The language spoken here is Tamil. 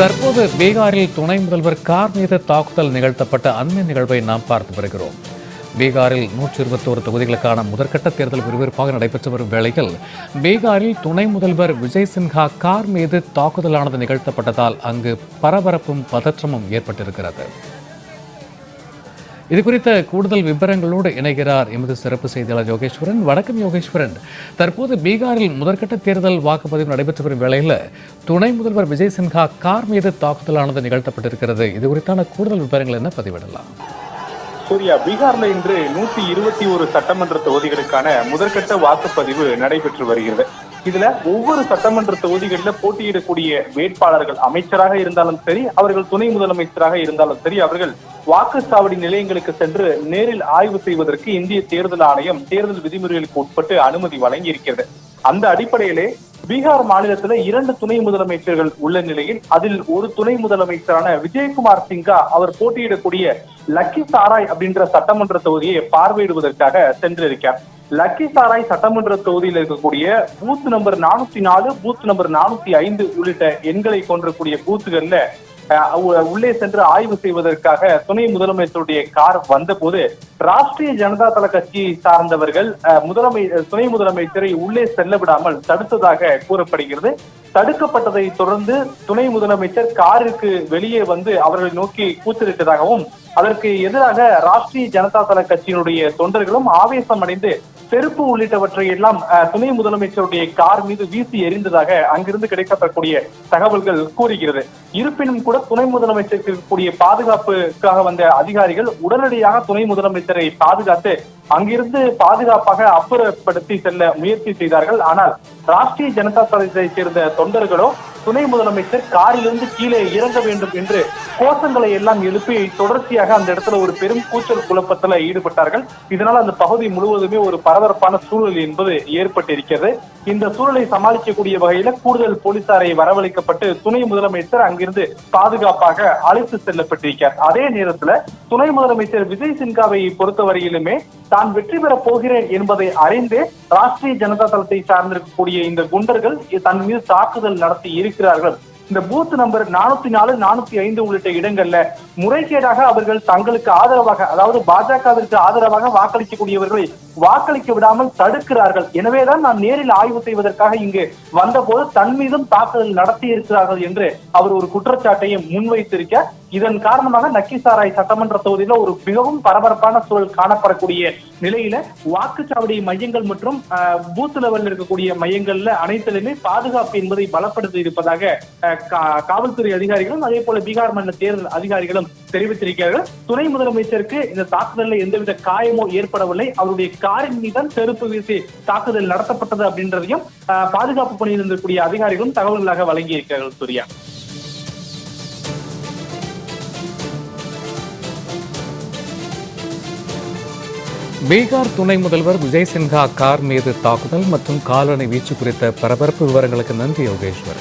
தற்போது பீகாரில் துணை முதல்வர் கார் மீது தாக்குதல் நிகழ்த்தப்பட்ட அண்மை நிகழ்வை நாம் பார்த்து வருகிறோம். பீகாரில் நூற்றி இருபத்தோரு தொகுதிகளுக்கான முதற்கட்ட தேர்தல் விறுவிறுப்பாக நடைபெற்று வரும் வேளையில் பீகாரில் துணை முதல்வர் விஜய் சின்ஹா கார் மீது தாக்குதலானது நிகழ்த்தப்பட்டதால் அங்கு பரபரப்பும் பதற்றமும் ஏற்பட்டிருக்கிறது. இது குறித்த கூடுதல் விவரங்களோடு இணைகிறார் எமது சிறப்பு செய்தியாளர் யோகேஸ்வரன். வணக்கம் யோகேஸ்வரன். தற்போது பீகாரில் முதற்கட்ட தேர்தல் வாக்குப்பதிவு நடைபெற்று வரும் வேளையில் துணை முதல்வர் விஜய் சின்ஹா கார் மீது தாக்குதலானது நிகழ்த்தப்பட்டிருக்கிறது. இது குறித்தான கூடுதல் விவரங்கள் என்ன பதிவிடலாம். சூர்யா பீகார்ல இன்று நூத்தி இருபத்தி ஒரு சட்டமன்ற தொகுதிகளுக்கான முதற்கட்ட வாக்குப்பதிவு நடைபெற்று வருகிறது. இதுல ஒவ்வொரு சட்டமன்ற தொகுதிகளில் போட்டியிடக்கூடிய வேட்பாளர்கள் அமைச்சராக இருந்தாலும் சரி அவர்கள் துணை முதலமைச்சராக இருந்தாலும் சரி அவர்கள் வாக்குச்சாவடி நிலையங்களுக்கு சென்று நேரில் ஆய்வு செய்வதற்கு இந்திய தேர்தல் ஆணையம் தேர்தல் விதிமுறைகளுக்கு உட்பட்டு அனுமதி வழங்கி இருக்கிறது அந்த அடிப்படையிலே பீகார் மாநிலத்துல இரண்டு துணை முதலமைச்சர்கள் உள்ள நிலையில் அதில் ஒரு துணை முதலமைச்சரான விஜயகுமார் சிங்கா அவர் போட்டியிடக்கூடிய லக்கி சாராய் அப்படின்ற சட்டமன்ற தொகுதியை பார்வையிடுவதற்காக சென்றிருக்கார் லக்கி சாராய் சட்டமன்ற தொகுதியில் இருக்கக்கூடிய பூத் நம்பர் நானூத்தி நாலு பூத் நம்பர் நானூத்தி ஐந்து உள்ளிட்ட எண்களை கொண்டிருக்கூடிய பூத்துகள்ல உள்ளே சென்று ஆய்வு செய்வதற்காக துணை முதலமைச்சருடைய கார் வந்தபோது ராஷ்டிரிய ஜனதா தள கட்சியை சார்ந்தவர்கள் அஹ், முதலமை துணை முதலமைச்சரை உள்ளே செல்ல விடாமல் தடுத்ததாக கூறப்படுகிறது. தடுக்கப்பட்டதை தொடர்ந்து துணை முதலமைச்சர் காருக்கு வெளியே வந்து அவர்களை நோக்கி கூச்சலிட்டதாகவும் அதற்கு எதிராக ராஷ்டிரிய ஜனதா தள கட்சியினுடைய தொண்டர்களும் ஆவேசம் அடைந்து செருப்பு உள்ளிட்டவற்றை எல்லாம் துணை முதலமைச்சருடைய கார் மீது வீசி எறிந்ததாக அங்கிருந்து கிடைக்கப்படக்கூடிய தகவல்கள் கூறுகிறது. இருப்பினும் கூட துணை முதலமைச்சருக்கு கூடிய பாதுகாப்புக்காக வந்த அதிகாரிகள் உடனடியாக துணை முதலமைச்சரை பாதுகாத்து அங்கிருந்து பாதுகாப்பாக அப்புறப்படுத்தி செல்ல முயற்சி செய்தார்கள். ஆனால் ராஷ்டிரிய ஜனதா தளத்தை சேர்ந்த தொண்டர்களோ துணை முதலமைச்சர் காரிலிருந்து கீழே இறங்க வேண்டும் என்று கோஷங்களை எல்லாம் எழுப்பி தொடர்ச்சியாக அந்த இடத்துல ஒரு பெரும் கூச்சல் குழப்பத்துல ஈடுபட்டார்கள். இதனால் அந்த பகுதி முழுவதுமே ஒரு பரபரப்பான சூழல் என்பது ஏற்பட்டிருக்கிறது. இந்த சூழலை சமாளிக்கக்கூடிய வகையில கூடுதல் போலீசாரை வரவழைக்கப்பட்டு துணை முதலமைச்சர் அங்கிருந்து பாதுகாப்பாக அழைத்து செல்லப்பட்டிருக்கிறார். அதே நேரத்துல துணை முதலமைச்சர் விஜய் சின்ஹாவை பொறுத்தவரையிலுமே தான் வெற்றி பெறப் போகிறேன் என்பதை அறிந்தே ராஷ்டிரிய ஜனதா தளத்தை சார்ந்திருக்கக்கூடிய இந்த குண்டர்கள் தன் மீது தாக்குதல் நடத்தி இருக்கிறார்கள். இந்த பூத் நம்பர் நானூத்தி நாலு நானூத்தி ஐந்து உள்ளிட்ட இடங்கள்ல முறைகேடாக அவர்கள் தங்களுக்கு ஆதரவாக அதாவது பாஜகவிற்கு ஆதரவாக வாக்களிக்கக்கூடியவர்களை வாக்களிக்க விடாமல் தடுக்கிறார்கள். எனவேதான் நான் நேரில் ஆய்வு செய்வதற்காக இங்கு வந்தபோது தன் மீதும் தாக்குதல் நடத்தி இருக்கிறார்கள் என்று அவர் ஒரு குற்றச்சாட்டையும் முன்வைத்திருக்க இதன் காரணமாக நக்கிசாராய் சட்டமன்ற தொகுதியில ஒரு மிகவும் பரபரப்பான சூழல் காணப்படக்கூடிய நிலையில வாக்குச்சாவடி மையங்கள் மற்றும் பூத் லெவலில் இருக்கக்கூடிய மையங்கள்ல அனைத்திலுமே பாதுகாப்பு என்பதை பலப்படுத்தி இருப்பதாக அஹ், கா- காவல்துறை அதிகாரிகளும் அதே போல பீகார் மாநில தேர்தல் அதிகாரிகளும் தெரிவித்திருக்கிறார்கள். துணை முதலமைச்சருக்கு இந்த தாக்குதலில் எந்தவித காயமோ ஏற்படவில்லை. அவருடைய காரின் மீதான் செருப்பு வீசி தாக்குதல் நடத்தப்பட்டது அப்படின்றதையும் பாதுகாப்பு பணியில் இருந்திருக்கூடிய அதிகாரிகளும் தகவல்களாக வழங்கியிருக்கிறார்கள் சூர்யா. பீகார் துணை முதல்வர் விஜய் சின்ஹா கார் மீது தாக்குதல் மற்றும் காலணி வீச்சு குறித்த பரபரப்பு விவரங்களுக்கு நன்றி யோகேஸ்வர்.